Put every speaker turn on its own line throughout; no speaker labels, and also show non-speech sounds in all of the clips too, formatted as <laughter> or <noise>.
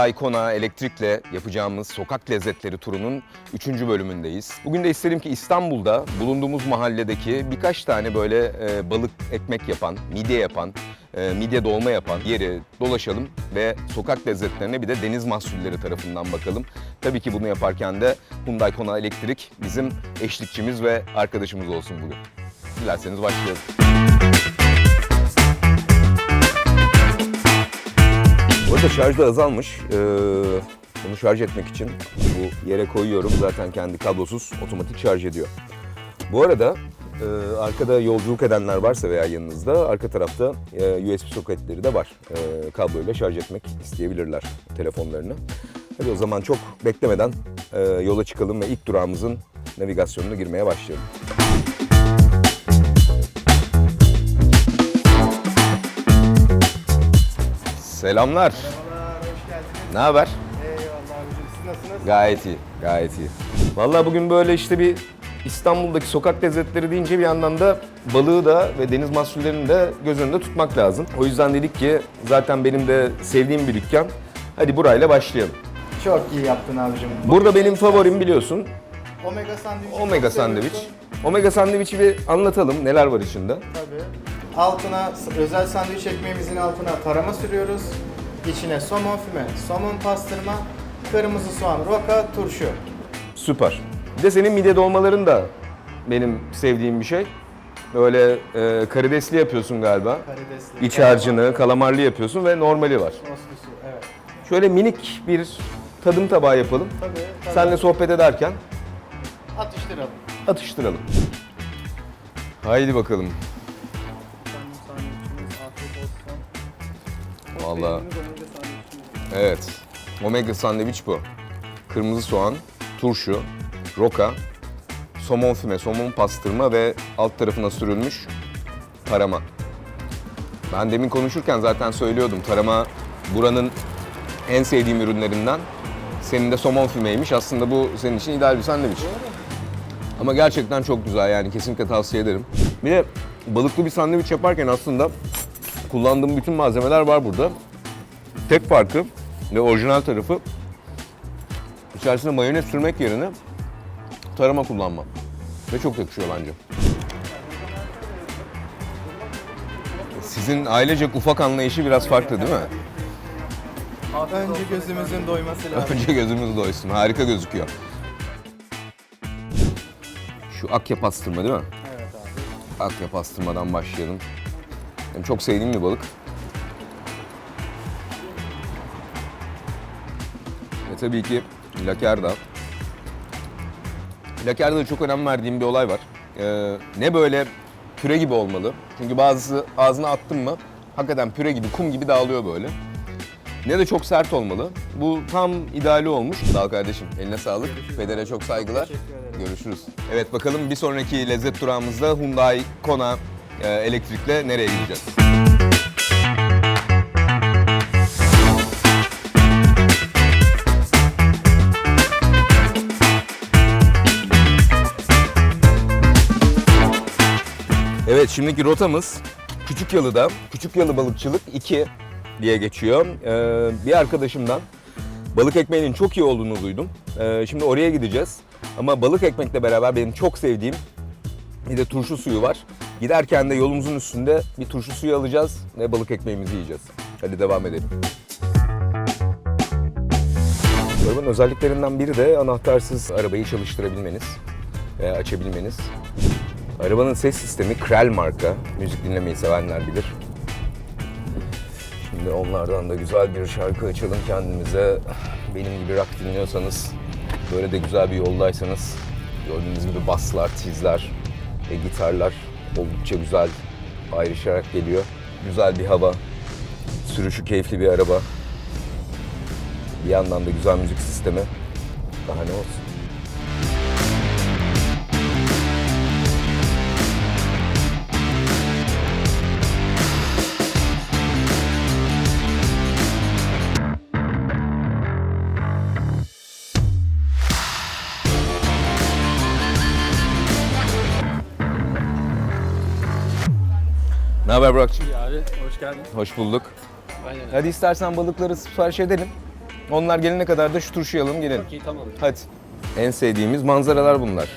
Hyundai Kona elektrikle yapacağımız sokak lezzetleri turunun 3. bölümündeyiz. Bugün de istedim ki İstanbul'da bulunduğumuz mahalledeki birkaç tane böyle e, balık ekmek yapan, midye yapan, e, midye dolma yapan yeri dolaşalım ve sokak lezzetlerine bir de deniz mahsulleri tarafından bakalım. Tabii ki bunu yaparken de Hyundai Kona Elektrik bizim eşlikçimiz ve arkadaşımız olsun bugün. Dilerseniz başlayalım. Bu arada şarj da azalmış. Ee, bunu şarj etmek için bu yere koyuyorum. Zaten kendi kablosuz otomatik şarj ediyor. Bu arada e, arkada yolculuk edenler varsa veya yanınızda arka tarafta e, USB soketleri de var. E, kabloyla şarj etmek isteyebilirler telefonlarını. Hadi o zaman çok beklemeden e, yola çıkalım ve ilk durağımızın navigasyonuna girmeye başlayalım. Selamlar.
Merhabalar, hoş geldiniz.
Ne haber?
Eyvallah abicim, siz nasılsınız?
Gayet iyi, gayet iyi. Vallahi bugün böyle işte bir İstanbul'daki sokak lezzetleri deyince bir yandan da balığı da ve deniz mahsullerini de göz önünde tutmak lazım. O yüzden dedik ki zaten benim de sevdiğim bir dükkan. Hadi burayla başlayalım.
Çok iyi yaptın abicim.
Burada benim favorim biliyorsun
Omega sandviç.
Omega sandviç. Omega sandviçi bir anlatalım neler var içinde.
Tabii. Altına özel sandviç ekmeğimizin altına tarama sürüyoruz. İçine somon füme, somon pastırma, kırmızı soğan, roka, turşu.
Süper. Bir de senin midye dolmaların da benim sevdiğim bir şey. Böyle e, karidesli yapıyorsun galiba.
Karidesli.
İç harcını, kalamarlı yapıyorsun ve normali var.
Oslusu, evet.
Şöyle minik bir tadım tabağı yapalım.
Tabii, tabii.
Seninle sohbet ederken
Atıştıralım.
atıştıralım. Haydi bakalım.
Sandviçimiz.
evet. Omega sandviç bu. Kırmızı soğan, turşu, roka, somon füme, somon pastırma ve alt tarafına sürülmüş tarama. Ben demin konuşurken zaten söylüyordum. Tarama buranın en sevdiğim ürünlerinden. Senin de somon fümeymiş. Aslında bu senin için ideal bir sandviç. Ama gerçekten çok güzel yani kesinlikle tavsiye ederim. Bir de balıklı bir sandviç yaparken aslında kullandığım bütün malzemeler var burada. Tek farkı ve orijinal tarafı içerisine mayonez sürmek yerine tarama kullanmam. Ve çok yakışıyor bence. Sizin ailecek ufak anlayışı biraz farklı değil mi?
Önce gözümüzün doyması lazım.
Önce gözümüz doysun. Harika gözüküyor. Şu akya pastırma değil mi?
evet abi.
Akya pastırmadan başlayalım. Benim çok sevdiğim bir balık. Ve tabii ki lakerda. Lakerda'da çok önem verdiğim bir olay var. Ee, ne böyle püre gibi olmalı. Çünkü bazısı ağzına attın mı hakikaten püre gibi, kum gibi dağılıyor böyle. Ne de çok sert olmalı. Bu tam ideali olmuş. Dal kardeşim eline sağlık. Federe çok saygılar. Görüşürüz. Evet bakalım bir sonraki lezzet durağımızda Hyundai Kona elektrikle nereye gideceğiz? Evet şimdiki rotamız Küçük Yalı'da. Küçük Yalı Balıkçılık 2 diye geçiyor. Ee, bir arkadaşımdan balık ekmeğinin çok iyi olduğunu duydum. Ee, şimdi oraya gideceğiz. Ama balık ekmekle beraber benim çok sevdiğim bir de turşu suyu var. Giderken de yolumuzun üstünde bir turşu suyu alacağız ve balık ekmeğimizi yiyeceğiz. Hadi devam edelim. Arabanın özelliklerinden biri de anahtarsız arabayı çalıştırabilmeniz, ve açabilmeniz. Arabanın ses sistemi Krell marka. Müzik dinlemeyi sevenler bilir. Şimdi onlardan da güzel bir şarkı açalım kendimize. Benim gibi rock dinliyorsanız, böyle de güzel bir yoldaysanız gördüğünüz gibi baslar, tizler ve gitarlar oldukça güzel ayrışarak geliyor. Güzel bir hava, sürüşü keyifli bir araba. Bir yandan da güzel müzik sistemi. Daha ne olsun. Ne haber Burak'cığım?
İyi abi, hoş geldin.
Hoş bulduk.
Aynen.
Hadi istersen balıkları sipariş edelim. Onlar gelene kadar da şu turşuyu alalım gelelim.
Okey tamam.
Hadi. En sevdiğimiz manzaralar bunlar.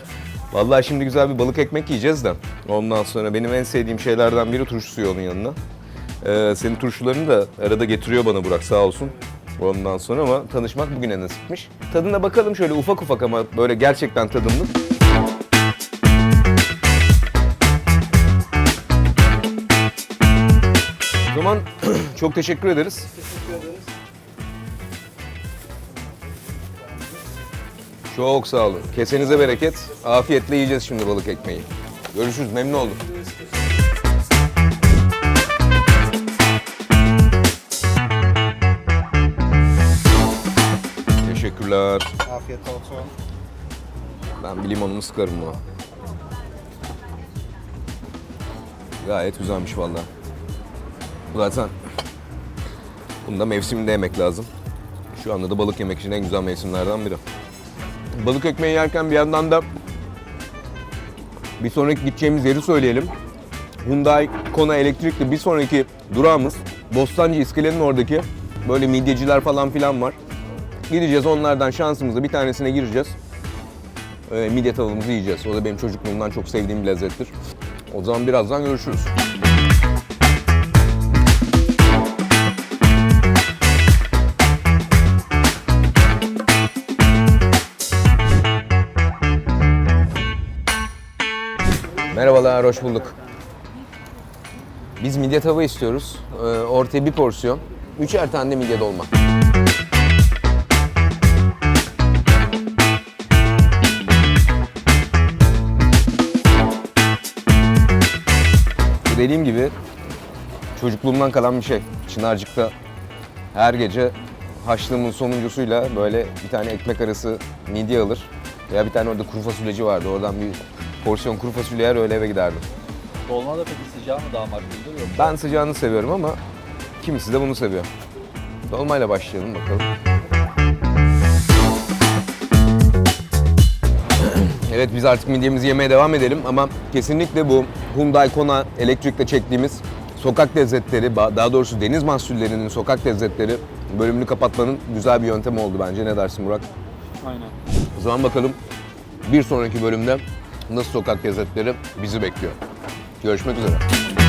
Vallahi şimdi güzel bir balık ekmek yiyeceğiz de. Ondan sonra benim en sevdiğim şeylerden biri turşu suyu onun yanına. Ee, senin turşularını da arada getiriyor bana Burak sağ olsun. Ondan sonra ama tanışmak bugüne nasipmiş. Tadına bakalım şöyle ufak ufak ama böyle gerçekten tadımlık. Zaman <clears throat> çok teşekkür ederiz. Çok sağ olun. Kesenize bereket. Afiyetle yiyeceğiz şimdi balık ekmeği. Görüşürüz. Memnun oldum. Teşekkürler.
Afiyet olsun.
Ben bir limonunu sıkarım buna. Gayet güzelmiş vallahi. Zaten bunu da mevsiminde yemek lazım. Şu anda da balık yemek için en güzel mevsimlerden biri. Balık ekmeği yerken bir yandan da bir sonraki gideceğimiz yeri söyleyelim. Hyundai Kona elektrikli bir sonraki durağımız Bostancı İskelenin oradaki böyle midyeciler falan filan var. Gideceğiz onlardan şansımızla bir tanesine gireceğiz. Ee, midye tavuğumuzu yiyeceğiz. O da benim çocukluğumdan çok sevdiğim bir lezzettir. O zaman birazdan görüşürüz. Merhabalar, hoş bulduk. Biz midye tava istiyoruz. Ee, ortaya bir porsiyon. Üçer tane de midye dolma. Dediğim gibi çocukluğumdan kalan bir şey. Çınarcık'ta her gece haşlığımın sonuncusuyla böyle bir tane ekmek arası midye alır. Veya bir tane orada kuru fasulyeci vardı. Oradan bir porsiyon kuru fasulye yer öyle eve giderdim.
Dolma da peki sıcağı mı daha makbuldür yoksa?
Ben sıcağını seviyorum ama kimisi de bunu seviyor. Dolmayla başlayalım bakalım. Evet biz artık midyemizi yemeye devam edelim ama kesinlikle bu Hyundai Kona elektrikle çektiğimiz sokak lezzetleri, daha doğrusu deniz mahsullerinin sokak lezzetleri bölümünü kapatmanın güzel bir yöntemi oldu bence. Ne dersin Burak?
Aynen.
Zaman bakalım bir sonraki bölümde nasıl sokak lezzetleri bizi bekliyor. Görüşmek üzere.